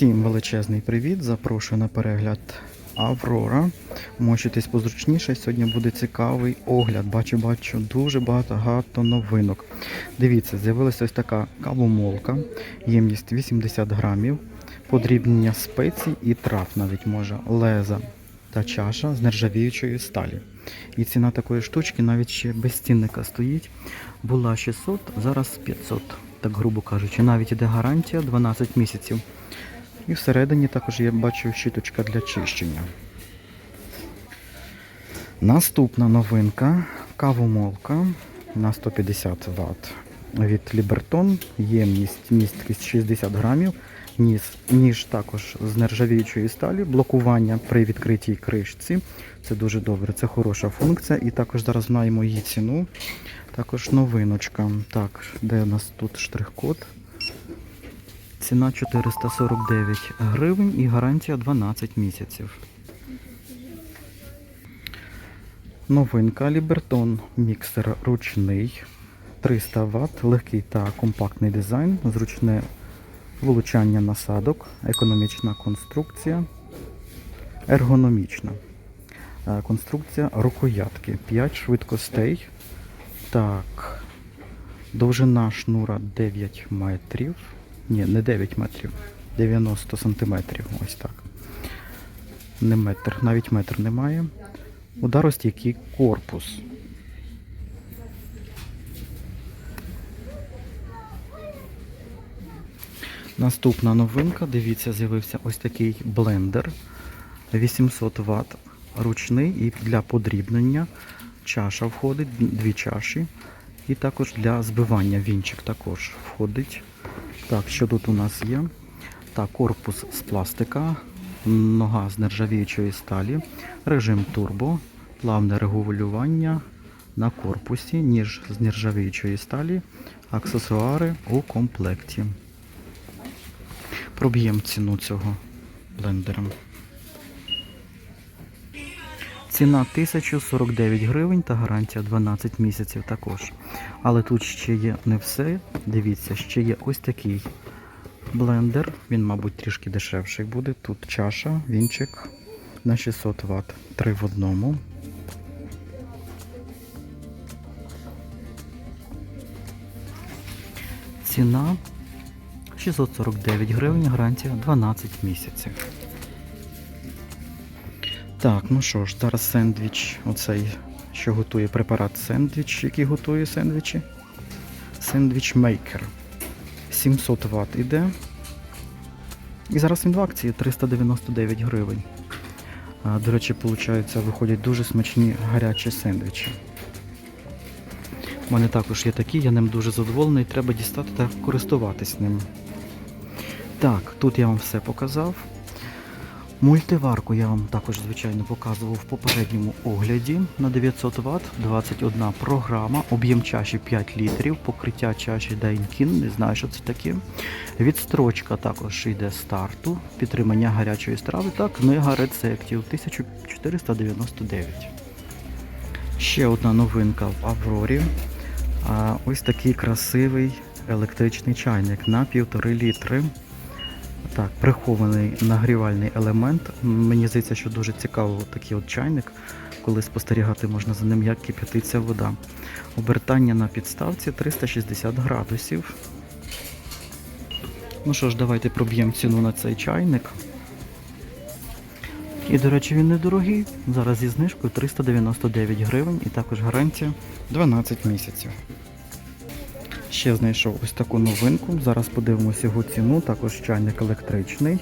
Всім величезний привіт! Запрошую на перегляд Аврора. Мочитесь позручніше. Сьогодні буде цікавий огляд. Бачу, бачу дуже багато новинок. Дивіться, з'явилася ось така кавомолка, ємність 80 грамів, подрібнення спецій і трав навіть може, леза та чаша з нержавіючої сталі. І ціна такої штучки навіть ще без цінника стоїть. Була 600, зараз 500, так грубо кажучи. Навіть іде гарантія 12 місяців. І всередині також я бачу щіточка для чищення. Наступна новинка кавомолка на 150 Вт від Liberton. Ємність місткість 60 грамів. Ніж, ніж також з нержавіючої сталі, блокування при відкритій кришці. Це дуже добре, це хороша функція. І також зараз знаємо її ціну. Також новиночка. Так, де у нас тут штрих-код? Ціна 449 гривень і гарантія 12 місяців. Новинка Liberton міксер ручний 300 Вт, легкий та компактний дизайн, зручне вилучання насадок, економічна конструкція, ергономічна. Е, Конструкція рукоятки 5 швидкостей. Так, довжина шнура 9 метрів. Ні, не 9 метрів, 90 сантиметрів. Ось так. Не метр, навіть метр немає. Ударостійкий корпус. Наступна новинка, дивіться, з'явився ось такий блендер 800 Вт ручний і для подрібнення. Чаша входить, дві чаші. І також для збивання вінчик також входить. Так, що тут у нас є? Так, корпус з пластика, нога з нержавіючої сталі, режим турбо, плавне регулювання на корпусі, ніж з нержавіючої сталі, аксесуари у комплекті. Проб'ємо ціну цього блендера. Ціна 1049 гривень та гарантія 12 місяців також. Але тут ще є не все. Дивіться, ще є ось такий блендер. Він, мабуть, трішки дешевший буде. Тут чаша, вінчик на 600 Вт. Три в одному. Ціна 649 гривень, гарантія 12 місяців. Так, ну що ж, зараз сендвіч, оцей, що готує препарат сендвіч, який готує сендвічі. Сендвіч мейкер. 700 Вт іде. І зараз він в акції 399 гривень. А, До речі, виходить, виходять дуже смачні гарячі сендвічі. У мене також є такі, я ним дуже задоволений, треба дістати та користуватись ним. Так, тут я вам все показав. Мультиварку я вам також, звичайно, показував в попередньому огляді на 900 Вт, 21 програма, об'єм чаші 5 літрів, покриття чаші Daikin, не знаю, що це таке. Відстрочка також йде старту, підтримання гарячої страви та книга рецептів 1499. Ще одна новинка в Аврорі. Ось такий красивий електричний чайник на 1,5 літри. Так, прихований нагрівальний елемент. Мені здається, що дуже цікаво такий от чайник, коли спостерігати можна за ним, як кип'ятиться вода. Обертання на підставці 360 градусів. Ну що ж, давайте проб'ємо ціну на цей чайник. І, до речі, він недорогий. Зараз зі знижкою 399 гривень і також гарантія 12 місяців. Ще знайшов ось таку новинку. Зараз подивимося його ціну. Також чайник електричний.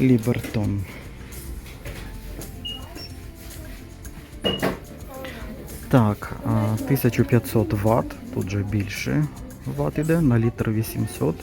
Лібертон. Так, 1500 Вт, тут же більше Вт іде, на літр 800.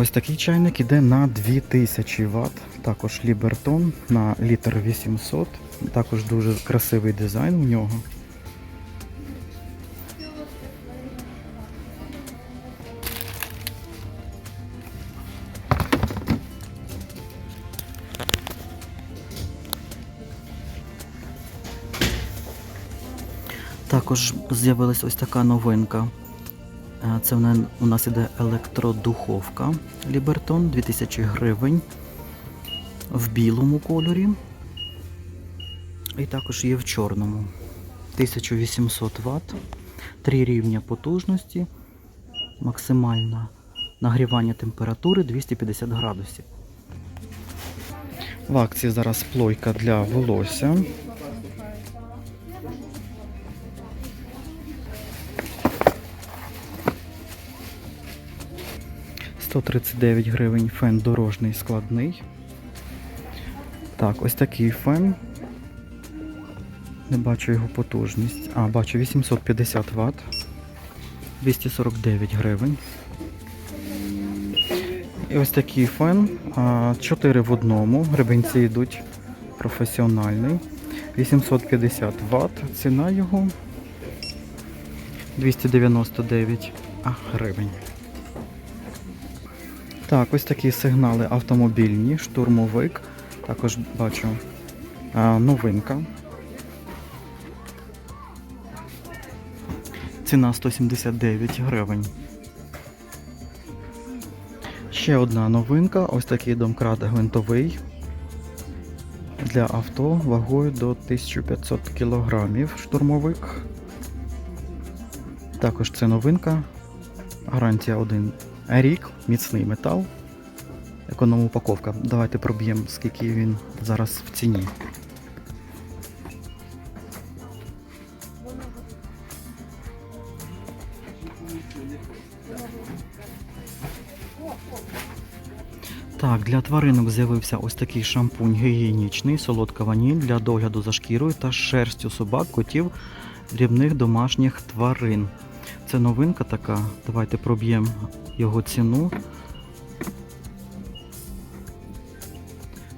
Ось такий чайник іде на 2000 Вт. Також Лібертон на літр 800. Також дуже красивий дизайн у нього. Також з'явилась ось така новинка. Це у нас іде електродуховка Лібертон 2000 гривень в білому кольорі. І також є в чорному. 1800 Вт, три рівня потужності, максимальне нагрівання температури 250 градусів. В акції зараз плойка для волосся. «139 гривень фен дорожний складний. Так, ось такий фен. Не бачу його потужність. А, бачу 850 Вт. 249 гривень. І ось такий фен. 4 в одному. Гребенці йдуть професіональний. 850 Вт. Ціна його 299 гривень. Так, ось такі сигнали автомобільні, штурмовик. Також бачу а, новинка. Ціна 179 гривень. Ще одна новинка. Ось такий домкрат гвинтовий для авто вагою до 1500 кг. Штурмовик. Також це новинка. Гарантія 1 рік, міцний метал. Економ упаковка. Давайте проб'ємо, скільки він зараз в ціні. Так, для тваринок з'явився ось такий шампунь гігієнічний, солодка ваніль для догляду за шкірою та шерстю собак, котів, дрібних домашніх тварин. Це новинка така. Давайте проб'ємо його ціну.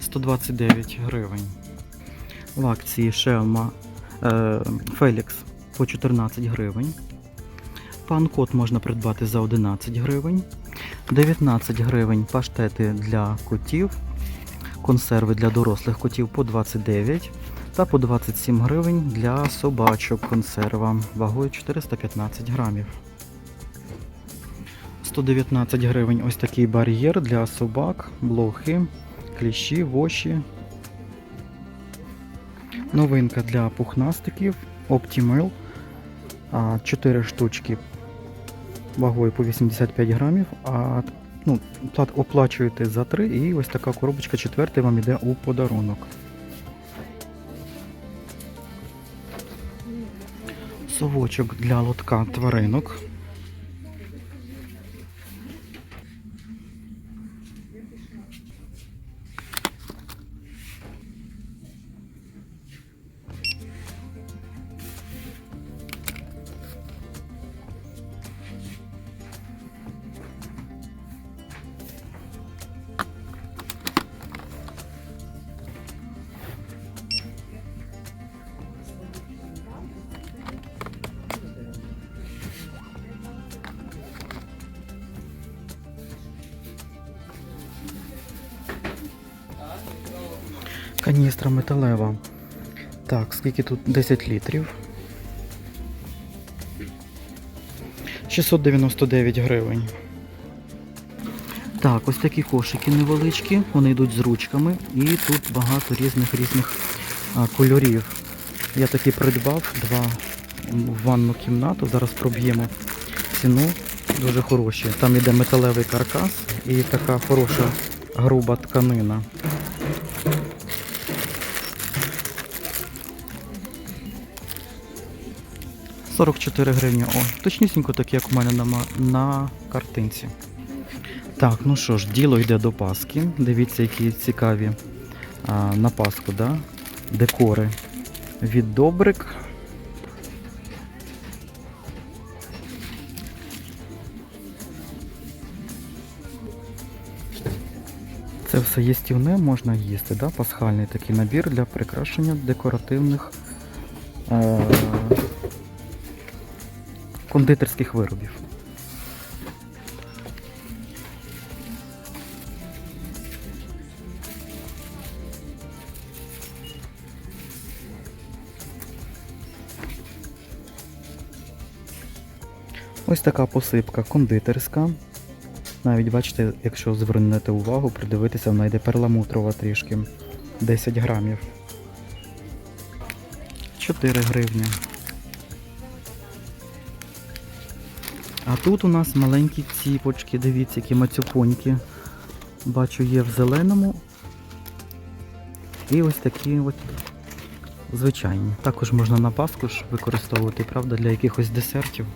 129 гривень. В акції Шелма е, Фелікс по 14 гривень. Пан-кот можна придбати за 11 гривень. 19 гривень паштети для котів. Консерви для дорослих котів по 29 та по 27 гривень для собачок консерва вагою 415 грамів. 119 гривень ось такий бар'єр для собак, блохи, кліщі, воші. Новинка для пухнастиків Optimal. 4 штучки вагою по 85 грамів, а ну, оплачуєте за 3 і ось така коробочка четверта вам йде у подарунок. Совочок для лотка тваринок. Каністра металева. Так, скільки тут 10 літрів. 699 гривень. Так, ось такі кошики невеличкі, вони йдуть з ручками і тут багато різних різних а, кольорів. Я такі придбав два в ванну кімнату. Зараз проб'ємо ціну. Дуже хороші. Там іде металевий каркас і така хороша груба тканина. – 44 гривні. О, точнісінько так, як у мене на, на картинці. Так, ну що ж, діло йде до Паски. Дивіться, які цікаві а, на Пасху, да? декори від Добрик. Це все їстівне можна їсти, да? пасхальний такий набір для прикрашення декоративних е- кондитерських виробів. Ось така посипка кондитерська. Навіть бачите, якщо звернете увагу, придивитися, вона йде перламутрова трішки. 10 грамів. 4 гривні. А тут у нас маленькі ціпочки, дивіться, які мацюпоньки. Бачу, є в зеленому. І ось такі от звичайні. Також можна на паску ж використовувати, правда, для якихось десертів.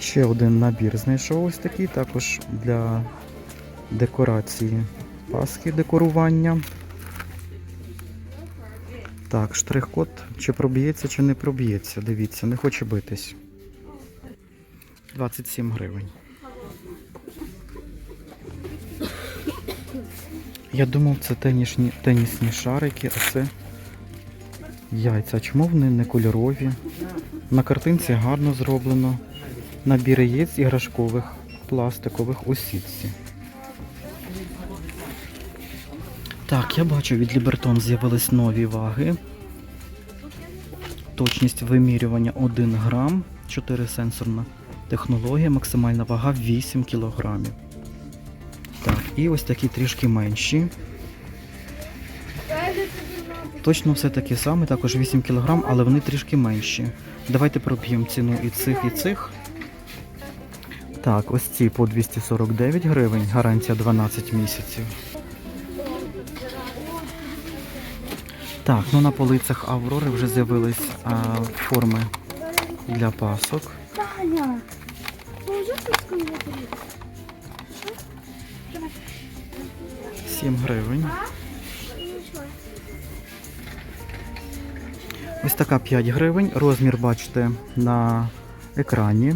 Ще один набір знайшов ось такий, також для декорації пасхи декорування. Так, штрих-код чи проб'ється, чи не проб'ється. Дивіться, не хоче битись. 27 гривень. Я думав, це тенісні, тенісні шарики, а це яйця. Чому вони не кольорові? На картинці гарно зроблено. Набір яєць іграшкових, пластикових у. Так, я бачу, від Лібертон з'явились нові ваги. Точність вимірювання 1 грам, 4 сенсорна технологія, максимальна вага 8 кілограмів. Так, і ось такі трішки менші. Точно все таке саме, також 8 кг, але вони трішки менші. Давайте проб'ємо ціну і цих, і цих. Так, ось ці по 249 гривень, гарантія 12 місяців. Так, ну на полицях Аврори вже з'явились а, форми для пасок. Таня, 7 гривень. Ось така 5 гривень. Розмір бачите на екрані.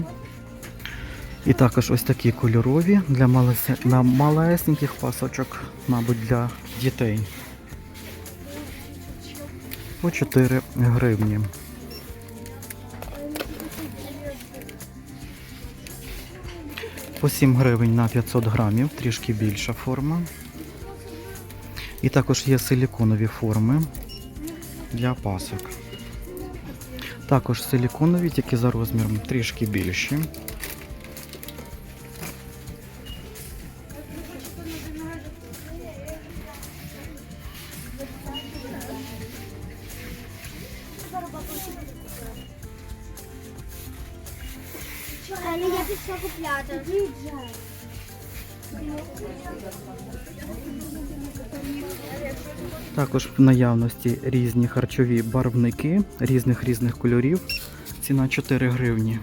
І також ось такі кольорові для малесеньких пасочок, мабуть, для дітей. По 4 гривні. По 7 гривень на 500 грамів, трішки більша форма. І також є силіконові форми для пасок. Також силіконові, тільки за розміром трішки більші. Таня, я пішла купляти. Також в наявності різні харчові барвники різних різних кольорів. Ціна 4 гривні.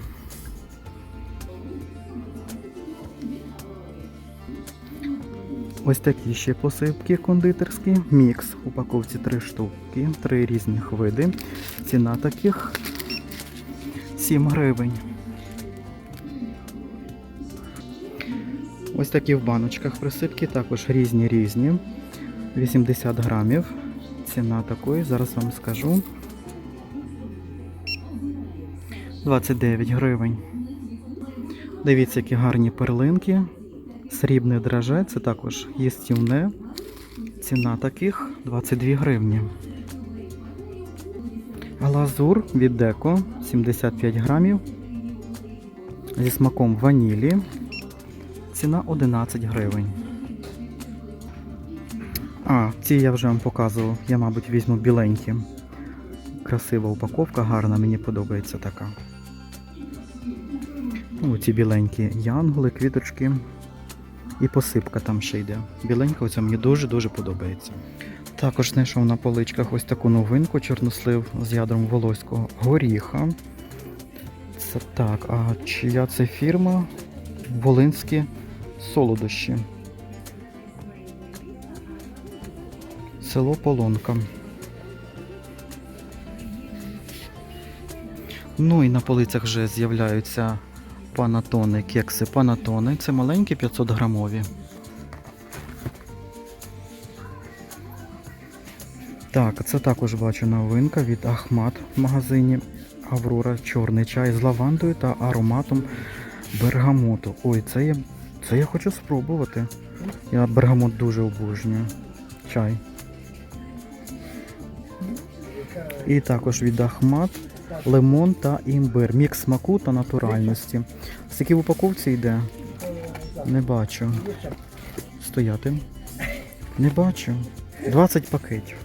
Ось такі ще посипки кондитерські. Мікс. В упаковці 3 штуки, 3 різних види. Ціна таких 7 гривень. Ось такі в баночках присипки, також різні різні. 80 грамів. Ціна такої, зараз вам скажу. 29 гривень. Дивіться, які гарні перлинки. Срібне драже, це також їстівне. Ціна таких 22 гривні. Глазур від Деко 75 грамів. Зі смаком ванілі. Ціна 11 гривень. А, ці я вже вам показував. Я, мабуть, візьму біленькі. Красива упаковка, гарна, мені подобається така. Ну, ці біленькі янголи, квіточки. І посипка там ще йде. Біленька оця мені дуже-дуже подобається. Також знайшов на поличках ось таку новинку чорнослив з ядром волоського горіха. Це так, а чия це фірма? Волинські солодощі. Село Полонка. Ну і на полицях вже з'являються панатони, кекси панатони. Це маленькі 500 грамові. Так, це також бачу новинка від Ахмат в магазині Аврора. Чорний чай з лавандою та ароматом бергамоту. Ой, це я, це я хочу спробувати. Я бергамот дуже обожнюю. Чай. І також від Ахмат, лимон та імбир. Мікс смаку та натуральності. Скільки в упаковці йде? Не бачу. Стояти. Не бачу. 20 пакетів.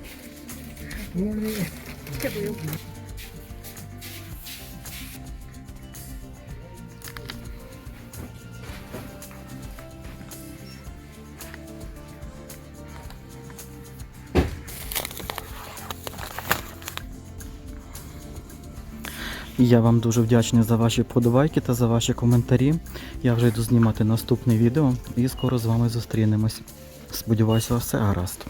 Я вам дуже вдячний за ваші подобайки та за ваші коментарі. Я вже йду знімати наступне відео і скоро з вами зустрінемось. Сподіваюся, все гаразд.